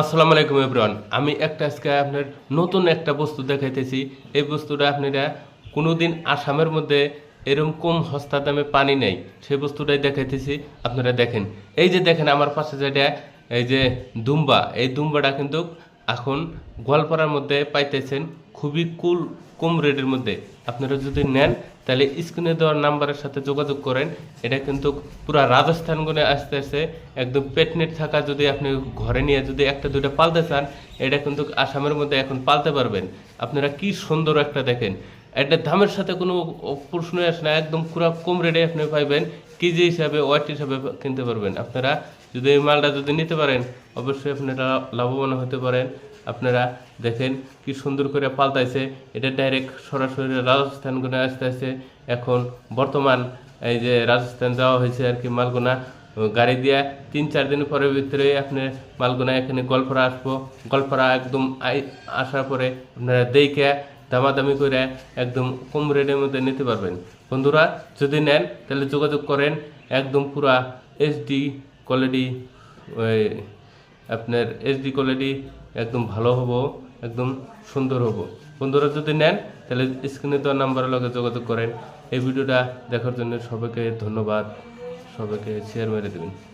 আসসালামু আলাইকুম এভরিওয়ান। আমি একটা আজকে আপনার নতুন একটা বস্তু দেখাইতেছি। এই বস্তুটা আপনারা কোনোদিন আসামের মধ্যে এরকম কম সস্তা দামে পানি নেই। সেই বস্তুটাই দেখাইতেছি, আপনারা দেখেন। এই যে দেখেন আমার পাশে যেটা, এই যে দুম্বা। এই দুম্বাটা কিন্তু এখন গোয়ালপাড়ার মধ্যে পাইতেছেন। খুবই কুল কম রেটের মধ্যে। আপনারা যদি নেন, তাহলে স্ক্রিনে দেওয়ার নাম্বারের সাথে যোগাযোগ করেন। এটা কিন্তু পুরো রাজস্থান গুনে আসতে আসতে একদম পেটনেট থাকা যদি আপনি ঘরে নিয়ে যদি একটা, দুইটা পালতে চান, এটা কিন্তু আসামের মধ্যে এখন পালতে পারবেন। আপনারা কি সুন্দর একটা দেখেন। এটা দামের সাথে কোনো প্রশ্নই আসে না। একদম পুরো কম রেটে আপনি পাইবেন। কেজি হিসাবে ওয়াট হিসাবে কিনতে পারবেন। আপনারা যদি এই মালটা যদি নিতে পারেন, অবশ্যই আপনারা লাভবান হতে পারেন। আপনারা দেখেন কি সুন্দর করে পাল্টাইছে। এটা ডাইরেক্ট সরাসরি রাজস্থান গুনে আসতে আসতে এখন বর্তমান এই যে রাজস্থান যাওয়া হয়েছে আর কি মালগুনা, গাড়ি দিয়ে তিন চার দিন পরের ভিতরে আপনি মালগুনা এখানে গল্পরা আসব। গল্পরা একদম আসার পরে আপনারা দেখে দামাদামি করে একদম কম রেটের মধ্যে নিতে পারবেন। বন্ধুরা, যদি নেন, তাহলে যোগাযোগ করেন। একদম পুরা এইচডি কোয়ালিটি আপনার এইচডি কোয়ালিটি একদম ভালো হব, একদম সুন্দর হব। বন্ধুরা, যদি নেন, তাহলে স্ক্রিনে দেওয়া নাম্বারের লগে যোগাযোগ করেন। এই ভিডিওটা দেখার জন্য সবাইকে ধন্যবাদ। সবাইকে শেয়ার মেরে দেবেন।